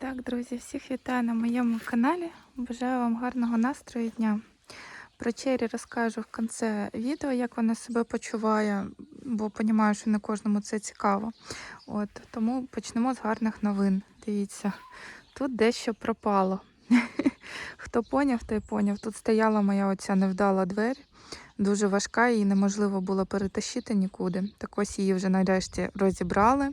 Так, друзі, всіх вітаю на моєму каналі. Бажаю вам гарного настрою дня. Про Чері розкажу в кінці відео, як вона себе почуває, бо розумію, що не кожному це цікаво. От, тому почнемо з гарних новин. Дивіться, тут дещо пропало. Хто поняв, той поняв. Тут стояла моя оця невдала двері, дуже важка, її неможливо було перетащити нікуди. Так ось її вже нарешті розібрали.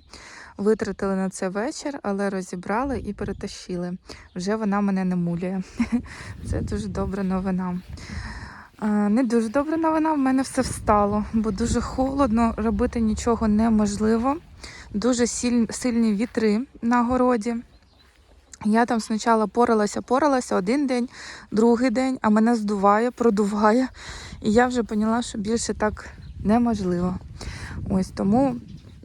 Витратили на це вечір, але розібрали і перетащили. Вже вона мене не муляє. Це дуже добра новина. Не дуже добра новина, в мене все встало, бо дуже холодно, робити нічого неможливо. Дуже сильні вітри на городі. Я там спочатку поралася, поралася один день, другий день, а мене здуває, продуває. І я вже поняла, що більше так неможливо. Ось тому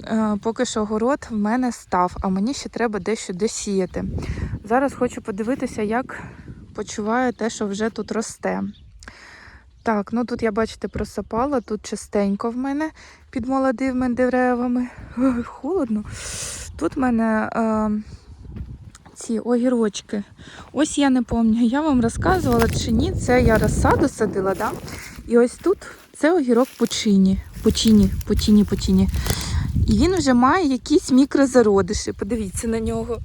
Е, Поки що город в мене став, а мені ще треба дещо досіяти. Зараз хочу подивитися, як почуває те, що вже тут росте. Так, ну тут я, бачите, просапала, тут частенько в мене під молодими деревами. Холодно. Тут в мене е, ці огірочки. Ось я не пам'ятаю, я вам розказувала чи ні, це я розсаду садила, да? І ось тут це огірок пучині. Пучині, пучині, пучині. І він вже має якісь мікрозародиші. Подивіться на нього.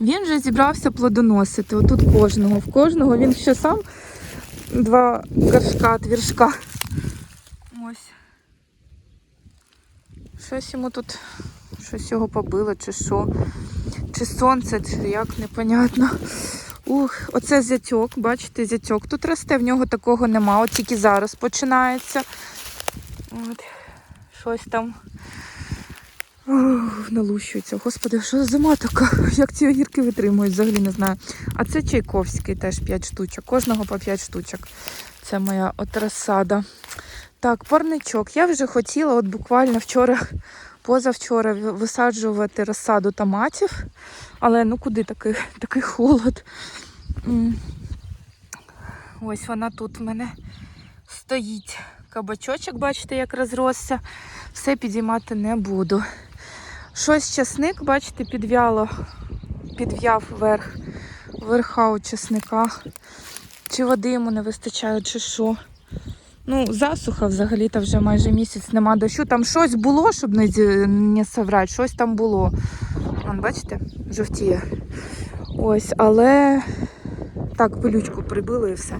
Він вже зібрався плодоносити. Отут кожного. В кожного він ще сам два горшка, твіршка. Ось. Щось йому тут, щось його побило, чи що. Чи сонце, чи як, непонятно. Ух, оце зятьок, бачите, зятьок. Тут росте, в нього такого нема. От тільки зараз починається. От, щось там Ох, налущується. Господи, що за зима така? Як ці огірки витримують, взагалі не знаю. А це Чайковський теж 5 штучок. Кожного по 5 штучок. Це моя от розсада. Так, парничок. Я вже хотіла, от буквально вчора, позавчора висаджувати розсаду томатів. Але ну куди такий, такий холод? Ось вона тут в мене стоїть кабачочок, бачите, як розросся. Все підіймати не буду. Щось часник, бачите, підв'яло, підв'яв верх, верха у часника. Чи води йому не вистачає, чи що. Ну, засуха взагалі-то вже майже місяць нема дощу. Там щось було, щоб не, не соврати, щось там було. Вон, бачите, жовтіє. Ось, але так, пилючку прибило і все.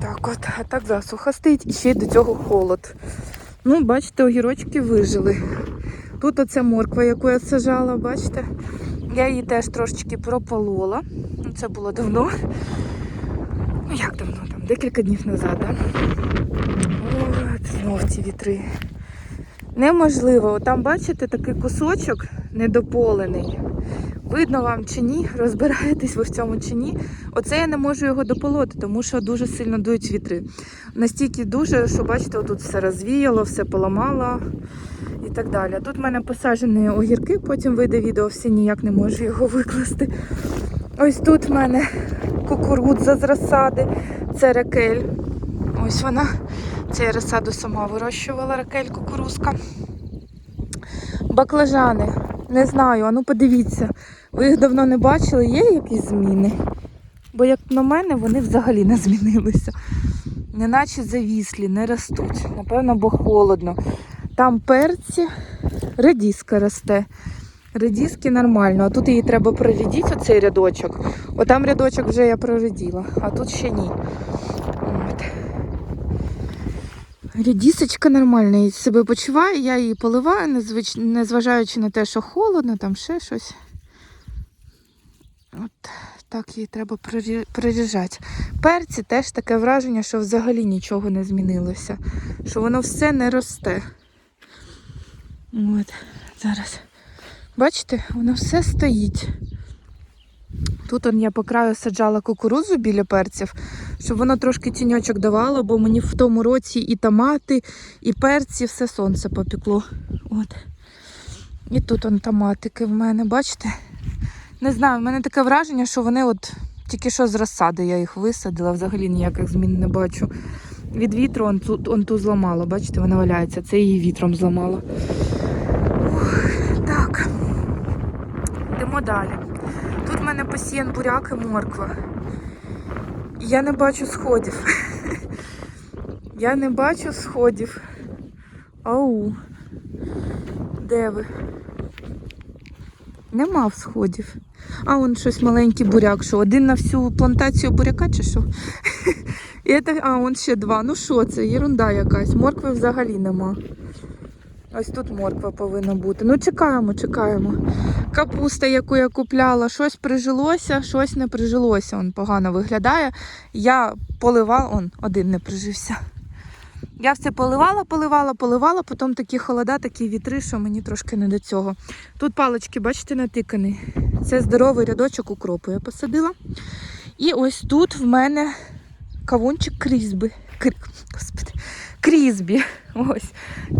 Так от, а так засуха стоїть і ще й до цього холод. Ну, бачите, огірочки вижили. Тут оця морква, яку я сажала, бачите? Я її теж трошечки прополола. Це було давно. Ну як давно? Декілька днів назад, так? От, знов ці вітри. Неможливо. Там, бачите, такий кусочок недополений. Видно вам чи ні, розбираєтесь ви в цьому чи ні. Оце я не можу його дополоти, тому що дуже сильно дують вітри. Настільки дуже, що бачите, тут все розвіяло, все поламало і так далі. Тут в мене посаджені огірки, потім вийде відео, всі ніяк не можу його викласти. Ось тут в мене кукурудза з розсади, це ракель. Ось вона. Це я розсаду сама вирощувала ракель кукурузка. Баклажани. Не знаю, а ну подивіться. Ви їх давно не бачили, є якісь зміни? Бо, як на мене, вони взагалі не змінилися. Неначе завіслі, не ростуть. Напевно, бо холодно. Там перці, редіска росте. Редіски нормально, а тут її треба проредіти, оцей рядочок. Отам рядочок вже я прореділа, а тут ще ні. От. Рідісочка нормальна і себе почуває, я її поливаю, незважаючи на те, що холодно, там ще щось. От так її треба прорі- проріжати. Перці теж таке враження, що взагалі нічого не змінилося, що воно все не росте. От, зараз. Бачите, воно все стоїть. Тут он я по краю саджала кукурудзу біля перців, щоб воно трошки тіньочок давало, бо мені в тому році і томати, і перці, все сонце попекло. От. І тут он томатики в мене, бачите? Не знаю, в мене таке враження, що вони от тільки що з розсади я їх висадила, взагалі ніяких змін не бачу. Від вітру он ту, он ту зламала, бачите, вона валяється, це її вітром зламала. Ух, так. Йдемо далі. Тут в мене посіян буряк і морква. Я не бачу сходів. Я не бачу сходів. Ау. Де ви? Нема всходів. А он щось маленький буряк. Що, один на всю плантацію буряка чи що? І а, он ще два. Ну що це? Єрунда якась. Моркви взагалі нема. Ось тут морква повинна бути. Ну, чекаємо, чекаємо. Капуста, яку я купляла, щось прижилося, щось не прижилося. Он погано виглядає. Я поливала, он один не прижився. Я все поливала, поливала, поливала, потім такі холода, такі вітри, що мені трошки не до цього. Тут палички, бачите, натикані. Це здоровий рядочок укропу я посадила. І ось тут в мене кавунчик крізьби. Кр... Господи, крізбі. Ось.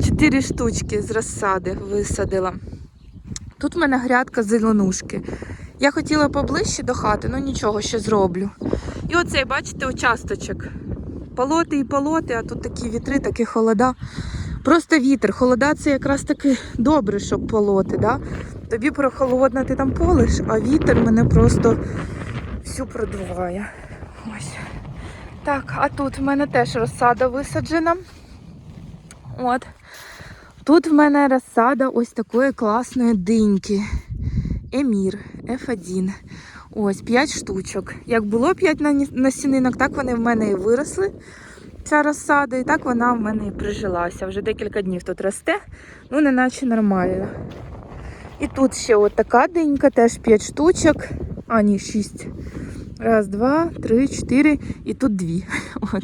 Чотири штучки з розсади висадила. Тут в мене грядка зеленушки. Я хотіла поближче до хати, ну нічого ще зроблю. І оцей, бачите, участочок. Полоти і полоти, а тут такі вітри, такі холода. Просто вітер. Холода це якраз таки добре, щоб полоти. Да? Тобі прохолодно, ти там полиш, а вітер мене просто всю продуває. Ось. Так, а тут в мене теж розсада висаджена. От. Тут в мене розсада ось такої класної диньки. Емір F1. Ось 5 штучок. Як було 5 насінинок, так вони в мене і виросли. Ця розсада, і так вона в мене і прижилася. Вже декілька днів тут росте, ну неначе нормально. І тут ще от така динька, теж 5 штучок. А, ні, 6. Раз, два, три, чотири і тут дві. От.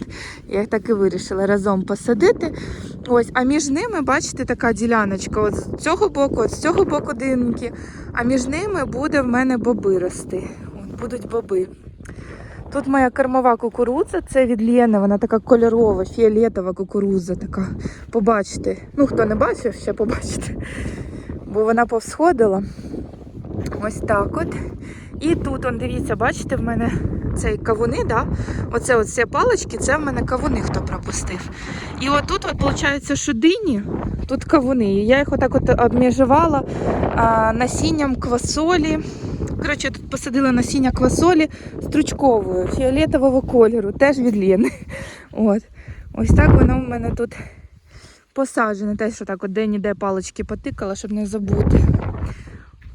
Я так і вирішила разом посадити. Ось, а між ними, бачите, така діляночка. От з цього боку, от з цього боку динки. А між ними буде в мене боби рости. От, будуть боби. Тут моя кормова кукурудза, це від Лєни, вона така кольорова, фіолетова кукурудза така. Побачите. Ну, хто не бачив, ще побачите. Бо вона повсходила. Ось так от. І тут, он, дивіться, бачите, в мене цей кавуни, да? Оце от ці палички, це в мене кавуни, хто пропустив. І отут, от, виходить, що дині, тут кавуни. І я їх отак от обмежувала насінням квасолі. Коротше, тут посадила насіння квасолі стручковою, фіолетового кольору, теж від Лєни. От. Ось так воно в мене тут посаджене. Теж отак от де-ніде палички потикала, щоб не забути.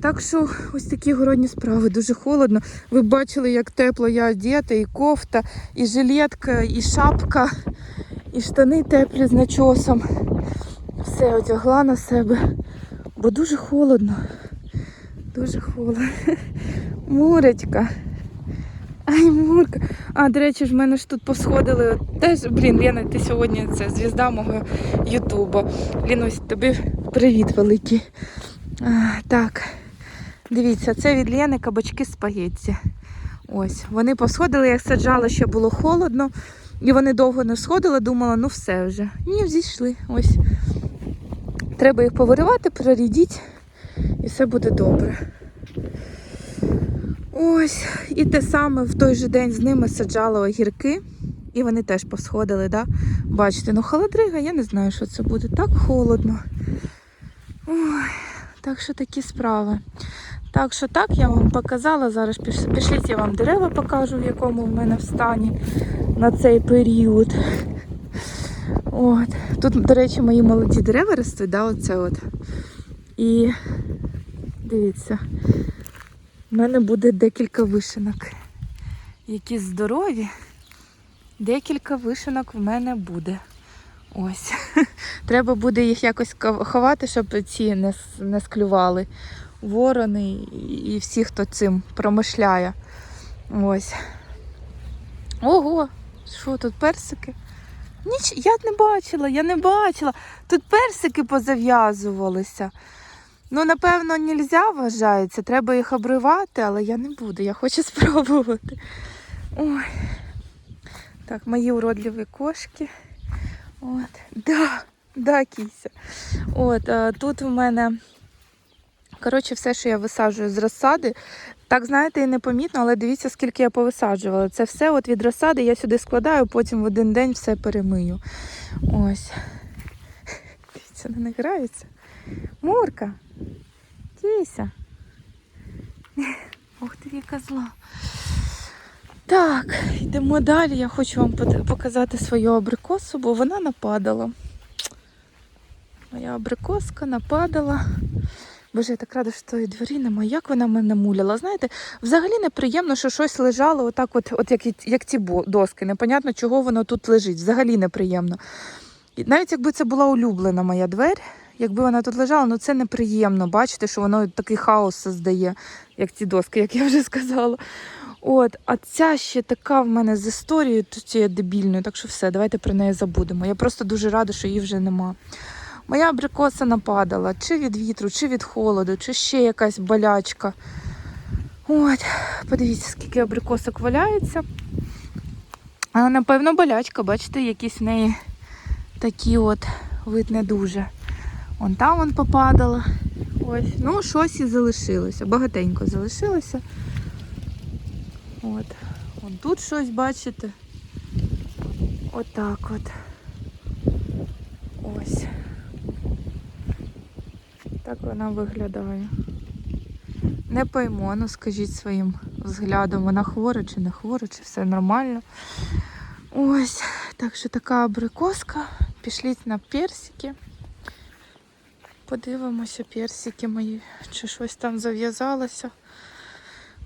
Так що ось такі городні справи, дуже холодно. Ви бачили, як тепло я одета, і кофта, і жилетка, і шапка, і штани теплі з начосом. Все одягла на себе, бо дуже холодно. Дуже холодно. Муречка. Ай, Мурка. А, до речі, ж в мене ж тут посходили. Теж, блін, Лена, ти сьогодні це звізда мого Ютуба. Лінусь, тобі привіт великий. А, так. Дивіться, це від Лєни кабачки спагетті. Ось, вони посходили, я саджала, ще було холодно. І вони довго не сходили, думала, ну все вже. Ні, зійшли. Ось. Треба їх повиривати, прорідіть, і все буде добре. Ось, і те саме в той же день з ними саджала огірки. І вони теж посходили, да? Бачите, ну холодрига, я не знаю, що це буде. Так холодно. Ой, так що такі справи. Так що так, я вам показала. Зараз піш- пішліть, я вам дерева покажу, в якому в мене в стані на цей період. От. Тут, до речі, мої молоді дерева ростуть, да, оце от. І дивіться, в мене буде декілька вишенок. Які здорові. Декілька вишенок в мене буде. Ось. Треба буде їх якось ховати, щоб ці не склювали. Ворони і- всі, хто цим промишляє. Ось. Ого, що тут персики? Ніч, я не бачила, я не бачила. Тут персики позав'язувалися. Ну, напевно, нельзя вважається. Треба їх обривати, але я не буду, я хочу спробувати. Ой. Так, мої уродливі кошки. От. Да, да, кіся. От, а, тут в мене, коротше, все, що я висаджую з розсади. Так, знаєте, і непомітно, але дивіться, скільки я повисаджувала. Це все от від розсади я сюди складаю, потім в один день все перемию. Ось. Дивіться, не грається. Мурка. Кіся. Ух ти, яка зла. Так, йдемо далі. Я хочу вам показати свою абрикосу, бо вона нападала. Моя абрикоска нападала. Боже, я так рада, що тої двері немає. Як вона мене муляла. Знаєте, взагалі неприємно, що щось лежало отак, от, от як, як ці доски. Непонятно, чого воно тут лежить. Взагалі неприємно. І навіть якби це була улюблена моя двері, якби вона тут лежала, ну це неприємно. Бачите, що воно такий хаос создає, як ці доски, як я вже сказала. От, а ця ще така в мене з історією цією дебільною, так що все, давайте про неї забудемо. Я просто дуже рада, що її вже нема. Моя абрикоса нападала чи від вітру, чи від холоду, чи ще якась болячка. От, подивіться, скільки абрикосок валяється. А напевно болячка, бачите, якісь в неї такі от вид не дуже. Вон там вон попадала. Ось, ну щось і залишилося. Багатенько залишилося. От. Вон тут щось, бачите. Отак от. Ось. Так вона виглядає. Не пойму, ну скажіть своїм взглядом, вона хвора чи не хвора, чи все нормально. Ось, так що така абрикоска. Пішліть на персики. Подивимося, персики мої, чи щось там зав'язалося.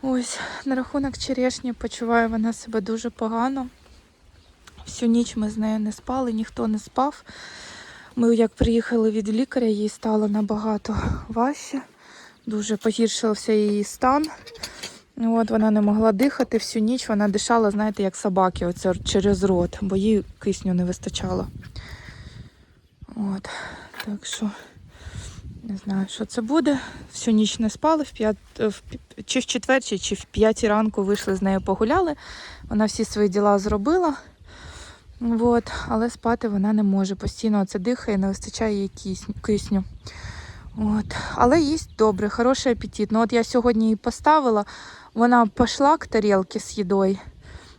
Ось, на рахунок черешні почуває вона себе дуже погано. Всю ніч ми з нею не спали, ніхто не спав. Ми як приїхали від лікаря, їй стало набагато важче. Дуже погіршився її стан. От, вона не могла дихати всю ніч, вона дишала, знаєте, як собаки, оце через рот, бо їй кисню не вистачало. От, так що не знаю, що це буде. Всю ніч не спали, в п'ят... в... чи в четвертій, чи в п'ятій ранку вийшли з нею погуляли. Вона всі свої діла зробила. От, але спати вона не може. Постійно це дихає, не вистачає їй кисню-. От. Але їсть добре, хороший апетит. Ну от я сьогодні її поставила, вона пішла к тарілці з їдою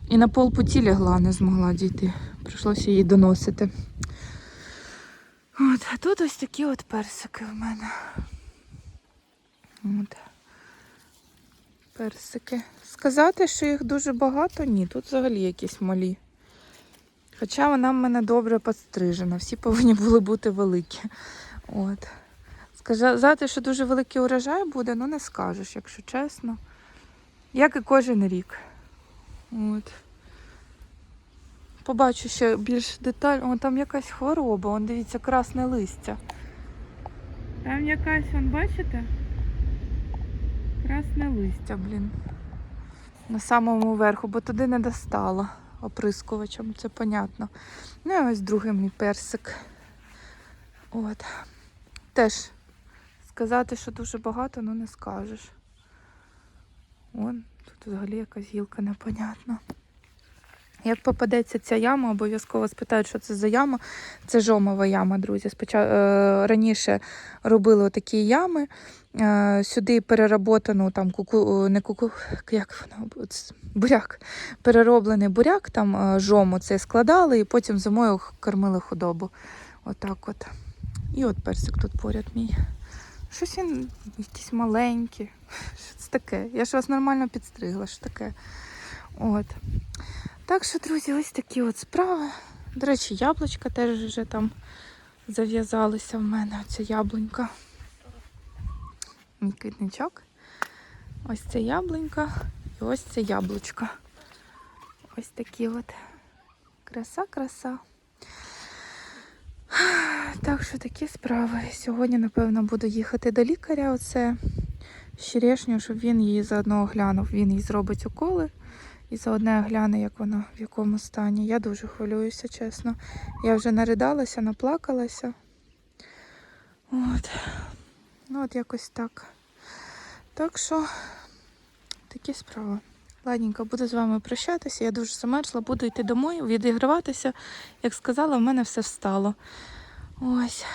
і на полпуті лягла, не змогла дійти. Прийшлося її доносити. От, а тут ось такі от персики в мене. От. Персики. Сказати, що їх дуже багато, ні, тут взагалі якісь малі. Хоча вона в мене добре підстрижена, всі повинні були бути великі. От. Сказати, що дуже великий урожай буде, ну не скажеш, якщо чесно. Як і кожен рік. От. Побачу ще більш детально. О, там якась хвороба, он дивіться, красне листя. Там якась, он, бачите? Красне листя, блін. На самому верху, бо туди не достала оприскувачем, це понятно. Ну і ось другий мій персик. От. Теж сказати, що дуже багато, ну не скажеш. Вон, тут взагалі якась гілка непонятна. Як попадеться ця яма, обов'язково спитають, що це за яма. Це жомова яма, друзі. Споча... е, Раніше робили отакі ями. Е, Сюди переработану там куку... не куку... як воно? Буряк. Перероблений буряк, там е, жому це складали і потім зимою кормили худобу. Отак от. І от персик тут поряд мій. Щось він якийсь маленький. Що це таке? Я ж вас нормально підстригла, що таке. От. Так що, друзі, ось такі от справи. До речі, яблучка теж вже там зав'язалися в мене. Оця яблунька. Мій квітничок. Ось це яблунька і ось це яблучко. Ось такі от. Краса, краса. Так що такі справи. Сьогодні, напевно, буду їхати до лікаря. Оце черешню, щоб він її заодно оглянув. Він їй зробить уколи і заодно огляне, як вона в якому стані. Я дуже хвилююся, чесно. Я вже наридалася, наплакалася. От. Ну, от якось так. Так що такі справи. Ладненько, буду з вами прощатися. Я дуже замерзла, буду йти домой, відіграватися. Як сказала, в мене все встало. Ось.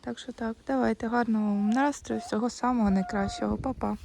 Так що так, давайте гарного вам настрою, всього самого найкращого, Па-па.